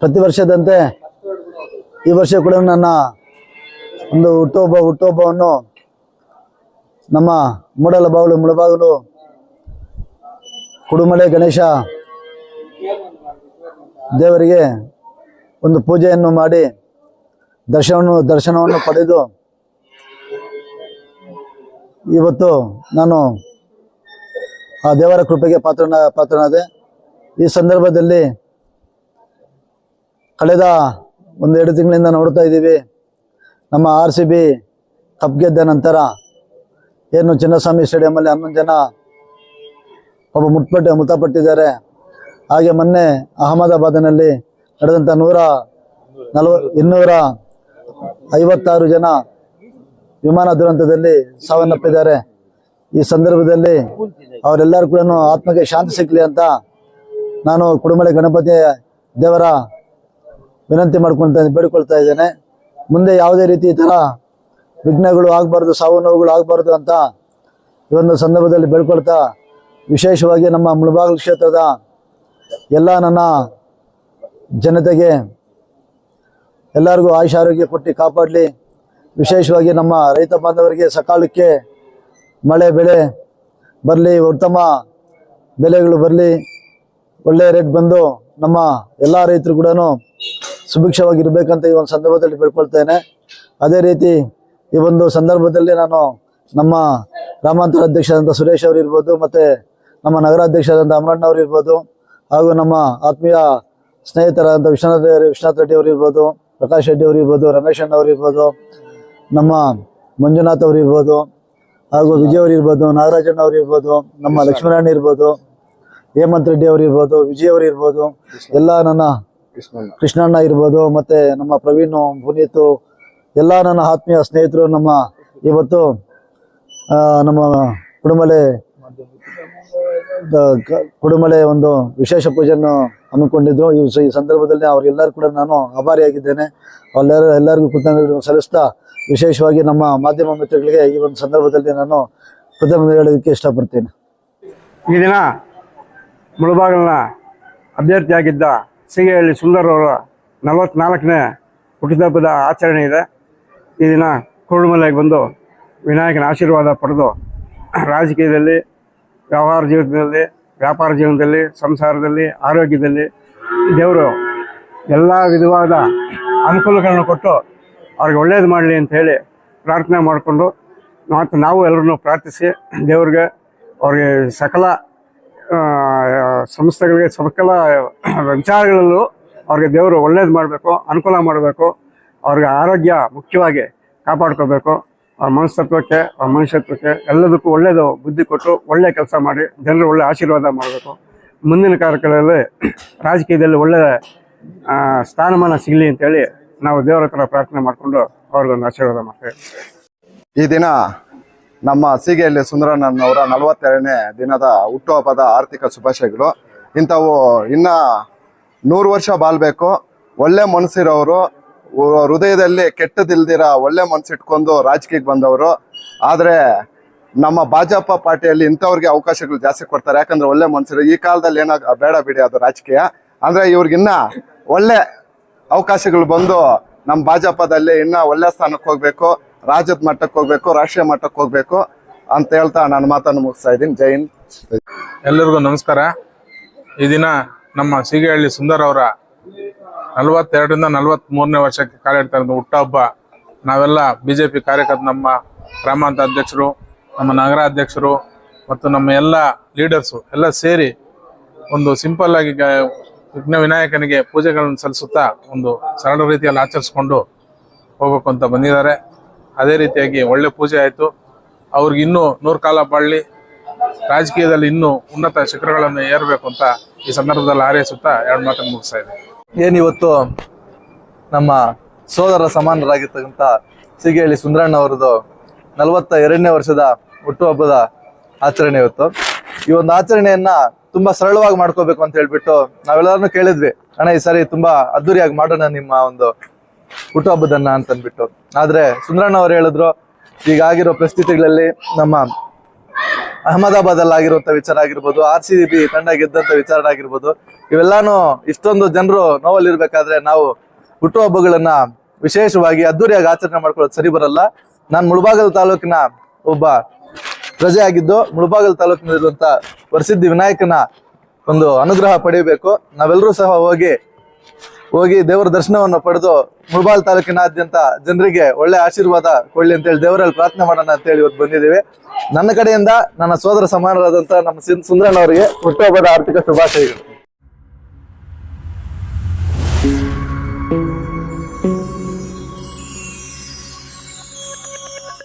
ಪ್ರತಿ ವರ್ಷದಂತೆ ಈ ವರ್ಷ ಕೂಡ ನನ್ನ ಒಂದು ಹುಟ್ಟುಹಬ್ಬ, ಹುಟ್ಟುಹಬ್ಬವನ್ನು ನಮ್ಮ ಮೂಡಲ ಬಾಗಿಲು ಮುಳಬಾಗಿಲು ಕುಡುಮಲೆ ಗಣೇಶ ದೇವರಿಗೆ ಒಂದು ಪೂಜೆಯನ್ನು ಮಾಡಿ ದರ್ಶನವನ್ನು ದರ್ಶನವನ್ನು ಪಡೆದು ಇವತ್ತು ನಾನು ಆ ದೇವರ ಕೃಪೆಗೆ ಪಾತ್ರನ, ಪಾತ್ರನಾದೆ. ಈ ಸಂದರ್ಭದಲ್ಲಿ ಕಳೆದ ಒಂದೆರಡು ತಿಂಗಳಿಂದ ನೋಡ್ತಾ ಇದ್ದೀವಿ. ನಮ್ಮ ಆರ್ ಸಿ ಬಿ ಕಪ್ ಗೆದ್ದ ನಂತರ ಏನು ಚಿನ್ನಸ್ವಾಮಿ ಸ್ಟೇಡಿಯಮಲ್ಲಿ ಹನ್ನೊಂದು ಜನ ಒಬ್ಬ ಮುಟ್ಪಟ್ಟು ಮೃತಪಟ್ಟಿದ್ದಾರೆ. ಹಾಗೆ ಮೊನ್ನೆ ಅಹಮದಾಬಾದಿನಲ್ಲಿ ನಡೆದಂಥ ನೂರ ನಲ್ವ ಇನ್ನೂರ ಐವತ್ತಾರು ಜನ ವಿಮಾನ ದುರಂತದಲ್ಲಿ ಸಾವನ್ನಪ್ಪಿದ್ದಾರೆ. ಈ ಸಂದರ್ಭದಲ್ಲಿ ಅವರೆಲ್ಲರೂ ಕೂಡ ಆತ್ಮಕ್ಕೆ ಶಾಂತಿ ಸಿಗಲಿ ಅಂತ ನಾನು ಕುಡುಮಳೆ ಗಣಪತಿ ದೇವರ ವಿನಂತಿ ಮಾಡ್ಕೊಳ್ತಾ ಬೇಡಿಕೊಳ್ತಾ ಇದ್ದೇನೆ. ಮುಂದೆ ಯಾವುದೇ ರೀತಿ ಈ ಥರ ವಿಘ್ನಗಳು ಆಗಬಾರ್ದು ಸಾವು ನೋವುಗಳು ಆಗಬಾರ್ದು ಅಂತ ಈ ಒಂದು ಸಂದರ್ಭದಲ್ಲಿ ಬೇಡ್ಕೊಳ್ತಾ ವಿಶೇಷವಾಗಿ ನಮ್ಮ ಮುಳಬಾಗಿಲು ಕ್ಷೇತ್ರದ ಎಲ್ಲ ನನ್ನ ಜನತೆಗೆ ಎಲ್ಲರಿಗೂ ಆಯುಷ ಆರೋಗ್ಯ ಕೊಟ್ಟು ಕಾಪಾಡಲಿ. ವಿಶೇಷವಾಗಿ ನಮ್ಮ ರೈತ ಬಾಂಧವರಿಗೆ ಸಕಾಲಕ್ಕೆ ಮಳೆ, ಬೆಳೆ ಬರಲಿ, ಉತ್ತಮ ಬೆಲೆಗಳು ಬರಲಿ. ಒಳ್ಳೆಯ ರೇಟ್ ಬಂದು ನಮ್ಮ ಎಲ್ಲ ರೈತರು ಕೂಡ ಸುಭಿಕ್ಷವಾಗಿರ್ಬೇಕಂತ ಈ ಒಂದು ಸಂದರ್ಭದಲ್ಲಿ ಬೇಡ್ಕೊಳ್ತೇನೆ ಅದೇ ರೀತಿ ಈ ಒಂದು ಸಂದರ್ಭದಲ್ಲಿ ನಾನು ನಮ್ಮ ಗ್ರಾಮಾಂತರ ಅಧ್ಯಕ್ಷರಾದಂಥ ಸುರೇಶ್ ಅವರು ಇರ್ಬೋದು ಮತ್ತು ನಮ್ಮ ನಗರಾಧ್ಯಕ್ಷರಾದಂಥ ಅಮರಣ್ಣ ಅವರು ಇರ್ಬೋದು ಹಾಗೂ ನಮ್ಮ ಆತ್ಮೀಯ ಸ್ನೇಹಿತರಾದಂಥ ವಿಶ್ವನಾಥ ವಿಶ್ವನಾಥ್ ರೆಡ್ಡಿ ಅವರು ಇರ್ಬೋದು ಪ್ರಕಾಶ್ ರೆಡ್ಡಿ ಅವರು ಇರ್ಬೋದು ರಮೇಶ್ ಅಣ್ಣ ಅವರು ಇರ್ಬೋದು ನಮ್ಮ ಮಂಜುನಾಥ್ ಅವರು ಇರ್ಬೋದು ಹಾಗೂ ವಿಜಯ್ ಅವರು ಇರ್ಬೋದು ನಾಗರಾಜಣ್ಣ ಅವರು ಇರ್ಬೋದು ನಮ್ಮ ಲಕ್ಷ್ಮೀನಾರಾಯಣ ಇರ್ಬೋದು ಹೇಮಂತ್ ರೆಡ್ಡಿ ಅವರು ಇರ್ಬೋದು ವಿಜಯ್ ಅವರು ಇರ್ಬೋದು ಎಲ್ಲ ನನ್ನ ಕೃಷ್ಣಣ್ಣ. ಇರ್ಬೋದು ಮತ್ತೆ ನಮ್ಮ ಪ್ರವೀಣ್ ಪುನೀತ್ ಎಲ್ಲ ನನ್ನ ಆತ್ಮೀಯ ಸ್ನೇಹಿತರು ನಮ್ಮ ಇವತ್ತು ನಮ್ಮ ಕುಡುಮಲೆ ಕುಡುಮಲೆ ಒಂದು ವಿಶೇಷ ಪೂಜೆಯನ್ನು ಹಮ್ಮಿಕೊಂಡಿದ್ರು. ಈ ಈ ಸಂದರ್ಭದಲ್ಲಿ ಅವರೆಲ್ಲರೂ ಕೂಡ ನಾನು ಆಭಾರಿಯಾಗಿದ್ದೇನೆ. ಅವರೆಲ್ಲರೂ ಎಲ್ಲರಿಗೂ ಕೃತಜ್ಞತೆಗಳನ್ನು ಸಲ್ಲಿಸ್ತಾ ವಿಶೇಷವಾಗಿ ನಮ್ಮ ಮಾಧ್ಯಮ ಮಿತ್ರಗಳಿಗೆ ಈ ಒಂದು ಸಂದರ್ಭದಲ್ಲಿ ನಾನು ಕೃತಜ್ಞತೆ ಹೇಳೋದಕ್ಕೆ ಇಷ್ಟಪಡ್ತೇನೆ. ಈ ದಿನ ಮುಳಬಾಗಿಲಿನ ಅಭ್ಯರ್ಥಿಯಾಗಿದ್ದ ಸಿಗೇಹಳ್ಳಿ ಸುಂದರ್ ಅವರ ನಲವತ್ನಾಲ್ಕನೇ ಹುಟ್ಟಿದಬ್ಬದ ಆಚರಣೆ ಇದೆ. ಈ ದಿನ ಕುರುಡುಮಲೆಗೆ ಬಂದು ವಿನಾಯಕನ ಆಶೀರ್ವಾದ ಪಡೆದು ರಾಜಕೀಯದಲ್ಲಿ, ವ್ಯವಹಾರ ಜೀವನದಲ್ಲಿ, ವ್ಯಾಪಾರ ಜೀವನದಲ್ಲಿ, ಸಂಸಾರದಲ್ಲಿ, ಆರೋಗ್ಯದಲ್ಲಿ ದೇವರು ಎಲ್ಲ ವಿಧವಾದ ಅನುಕೂಲಗಳನ್ನು ಕೊಟ್ಟು ಅವ್ರಿಗೆ ಒಳ್ಳೇದು ಮಾಡಲಿ ಅಂತ ಹೇಳಿ ಪ್ರಾರ್ಥನೆ ಮಾಡಿಕೊಂಡು ಮತ್ತು ನಾವು ಎಲ್ಲರನ್ನು ಪ್ರಾರ್ಥಿಸಿ ದೇವ್ರಿಗೆ ಅವ್ರಿಗೆ ಸಕಲ ಸಂಸ್ಥೆಗಳಿಗೆ ಸಕಲ ವಿಚಾರಗಳಲ್ಲೂ ಅವ್ರಿಗೆ ದೇವರು ಒಳ್ಳೇದು ಮಾಡಬೇಕು ಅನುಕೂಲ ಮಾಡಬೇಕು ಅವ್ರಿಗೆ ಆರೋಗ್ಯ ಮುಖ್ಯವಾಗಿ ಕಾಪಾಡ್ಕೋಬೇಕು. ಅವ್ರ ಮನಸ್ತತ್ವಕ್ಕೆ ಅವ್ರ ಮನುಷ್ಯತ್ವಕ್ಕೆ ಎಲ್ಲದಕ್ಕೂ ಒಳ್ಳೇದು ಬುದ್ಧಿ ಕೊಟ್ಟು ಒಳ್ಳೆ ಕೆಲಸ ಮಾಡಿ ಜನರು ಒಳ್ಳೆ ಆಶೀರ್ವಾದ ಮಾಡಬೇಕು. ಮುಂದಿನ ಕಾರ್ಯಕ್ರಮದಲ್ಲಿ ರಾಜಕೀಯದಲ್ಲಿ ಒಳ್ಳೆ ಆ, ಸ್ಥಾನಮಾನ ಸಿಗಲಿ ಅಂತೇಳಿ ನಾವು ದೇವರ ಹತ್ರ ಪ್ರಾರ್ಥನೆ ಮಾಡಿಕೊಂಡು ಅವ್ರಿಗೊಂದು ಆಶೀರ್ವಾದ ಮಾಡ್ತೇವೆ. ಈ ದಿನ ನಮ್ಮ ಸೀಗೆಯಲ್ಲಿ ಸುಂದರಣ್ಣನವರ ನಲವತ್ತೆರಡನೇ ದಿನದ ಹುಟ್ಟುಹಬ್ಬದ ಆರ್ಥಿಕ ಶುಭಾಶಯಗಳು. ಇಂಥವು ಇನ್ನ ನೂರು ವರ್ಷ ಬಾಳ್ಬೇಕು. ಒಳ್ಳೆ ಮನಸ್ಸಿರೋರು ಹೃದಯದಲ್ಲಿ ಕೆಟ್ಟದಿಲ್ದಿರ ಒಳ್ಳೆ ಮನಸ್ಸಿಟ್ಕೊಂಡು ರಾಜಕೀಯಕ್ಕೆ ಬಂದವರು. ಆದರೆ ನಮ್ಮ ಭಾಜಪ ಪಾರ್ಟಿಯಲ್ಲಿ ಇಂಥವ್ರಿಗೆ ಅವಕಾಶಗಳು ಜಾಸ್ತಿ ಕೊಡ್ತಾರೆ. ಯಾಕಂದ್ರೆ ಒಳ್ಳೆ ಮನಸ್ಸಿರೋ, ಈ ಕಾಲದಲ್ಲಿ ಏನಾಗ ಬೇಡ ಬಿಡಿ ಅದು ರಾಜಕೀಯ. ಅಂದ್ರೆ ಇವ್ರಿಗಿನ್ನ ಒಳ್ಳೆ ಅವಕಾಶಗಳು ಬಂದು ನಮ್ಮ ಭಾಜಪದಲ್ಲಿ ಇನ್ನ ಒಳ್ಳೆ ಸ್ಥಾನಕ್ಕೆ ಹೋಗ್ಬೇಕು. ರಾಜ್ಯದ ಮಟ್ಟಕ್ಕೆ ಹೋಗ್ಬೇಕು, ರಾಷ್ಟ್ರೀಯ ಮಟ್ಟಕ್ಕೆ ಹೋಗ್ಬೇಕು ಅಂತ ಹೇಳ್ತಾ ನಾನು ಮಾತನ್ನು ಮುಗಿಸ್ತಾ ಇದ್ದೀನಿ. ಜೈ ಎಲ್ಲರಿಗೂ ನಮಸ್ಕಾರ. ಈ ದಿನ ನಮ್ಮ ಸೀಗೆಹಳ್ಳಿ ಸುಂದರ್ ಅವರ ನಲವತ್ತೆರಡರಿಂದ ನಲವತ್ತ್ ಮೂರನೇ ವರ್ಷಕ್ಕೆ ಕಾಲಿಡ್ತಾ ಇರೋದು ಹುಟ್ಟಹಬ್ಬ ನಾವೆಲ್ಲ ಬಿಜೆಪಿ ಕಾರ್ಯಕರ್ತ ನಮ್ಮ ಗ್ರಾಮಾಂತ ಅಧ್ಯಕ್ಷರು, ನಮ್ಮ ನಗರ ಅಧ್ಯಕ್ಷರು ಮತ್ತು ನಮ್ಮ ಎಲ್ಲ ಲೀಡರ್ಸು ಎಲ್ಲ ಸೇರಿ ಒಂದು ಸಿಂಪಲ್ ಆಗಿ ವಿಘ್ನ ವಿನಾಯಕನಿಗೆ ಪೂಜೆಗಳನ್ನು ಸಲ್ಲಿಸುತ್ತಾ ಒಂದು ಸರಳ ರೀತಿಯಲ್ಲಿ ಆಚರಿಸ್ಕೊಂಡು ಹೋಗ್ಬೇಕು ಅಂತ ಬಂದಿದ್ದಾರೆ. ಅದೇ ರೀತಿಯಾಗಿ ಒಳ್ಳೆ ಪೂಜೆ ಆಯಿತು. ಅವ್ರಿಗೆ ಇನ್ನೂ ನೂರು ಕಾಲ ಬಾಳಲಿ ರಾಜಕೀಯದಲ್ಲಿ ಇನ್ನೂ ಉನ್ನತ ಶಿಖರಗಳನ್ನು ಏರಬೇಕು ಅಂತ ಈ ಸಂದರ್ಭದಲ್ಲಿ ಹಾರೈಸುತ್ತಾ ಎರಡು ಮಾತನ್ನು ಮುಗಿಸ್ತಾ ಇದ್ದೀನಿ. ಏನಿವತ್ತು ನಮ್ಮ ಸೋದರ ಸಮಾನರಾಗಿರ್ತಕ್ಕಂಥ ಸಿಗೇಳಿ ಸುಂದರಣ್ಣ ಅವರದು ನಲವತ್ತ ಎರಡನೇ ವರ್ಷದ ಹುಟ್ಟುಹಬ್ಬದ ಆಚರಣೆ ಇವತ್ತು. ಈ ಒಂದು ಆಚರಣೆಯನ್ನ ತುಂಬಾ ಸರಳವಾಗಿ ಮಾಡ್ಕೋಬೇಕು ಅಂತ ಹೇಳ್ಬಿಟ್ಟು ನಾವೆಲ್ಲರನ್ನು ಕೇಳಿದ್ವಿ. ಅಣ್ಣ, ಈ ಸಾರಿ ತುಂಬಾ ಅದ್ದೂರಿಯಾಗಿ ಮಾಡೋಣ ನಿಮ್ಮ ಒಂದು ಹುಟ್ಟುಹಬ್ಬದನ್ನ ಅಂತ ಅಂದ್ಬಿಟ್ಟು ಆದ್ರೆ ಸುಂದರಣ್ಣ ಅವ್ರು ಹೇಳಿದ್ರು ಈಗ ಆಗಿರೋ ಪರಿಸ್ಥಿತಿಗಳಲ್ಲಿ ನಮ್ಮ ಅಹಮದಾಬಾದ್ ಅಲ್ಲಿ ಆಗಿರುವಂತ ವಿಚಾರ ಆಗಿರ್ಬೋದು ಆರ್ ಸಿ ಬಿ ತಂಡ ಗೆದ್ದಂತ ವಿಚಾರ ಆಗಿರ್ಬೋದು, ಇವೆಲ್ಲಾನು ಇಷ್ಟೊಂದು ಜನರು ನೋವಲ್ಲಿರ್ಬೇಕಾದ್ರೆ ನಾವು ಹುಟ್ಟುಹಬ್ಬಗಳನ್ನ ವಿಶೇಷವಾಗಿ ಅದ್ದೂರಿಯಾಗಿ ಆಚರಣೆ ಮಾಡ್ಕೊಳ್ಳೋದು ಸರಿ ಬರಲ್ಲ. ನಾನು ಮುಳಬಾಗಲ್ ತಾಲೂಕಿನ ಒಬ್ಬ ಪ್ರಜೆ ಆಗಿದ್ದು, ಮುಳಬಾಗಲ್ ತಾಲೂಕಿನಲ್ಲಿರುವಂತ ಪ್ರಸಿದ್ಧಿ ವಿನಾಯಕನ ಒಂದು ಅನುಗ್ರಹ ಪಡೆಯಬೇಕು. ನಾವೆಲ್ಲರೂ ಸಹ ಹೋಗಿ ಹೋಗಿ ದೇವರ ದರ್ಶನವನ್ನು ಪಡೆದು ಮುಳಬಾಲ್ ತಾಲೂಕಿನಾದ್ಯಂತ ಜನರಿಗೆ ಒಳ್ಳೆ ಆಶೀರ್ವಾದ ಕೊಡ್ಲಿ ಅಂತ ಹೇಳಿ ದೇವರಲ್ಲಿ ಪ್ರಾರ್ಥನೆ ಮಾಡೋಣ ಅಂತ ಹೇಳಿ ಇವತ್ತು ಬಂದಿದ್ದೀವಿ. ನನ್ನ ಕಡೆಯಿಂದ ನನ್ನ ಸೋದರ ಸಮಾನರಾದಂತ ನಮ್ಮ ಸುಂದರಣ್ಣ ಅವರಿಗೆ ಹುಟ್ಟುಹಬ್ಬದ ಆರ್ಥಿಕ ಶುಭಾಶಯಗಳು.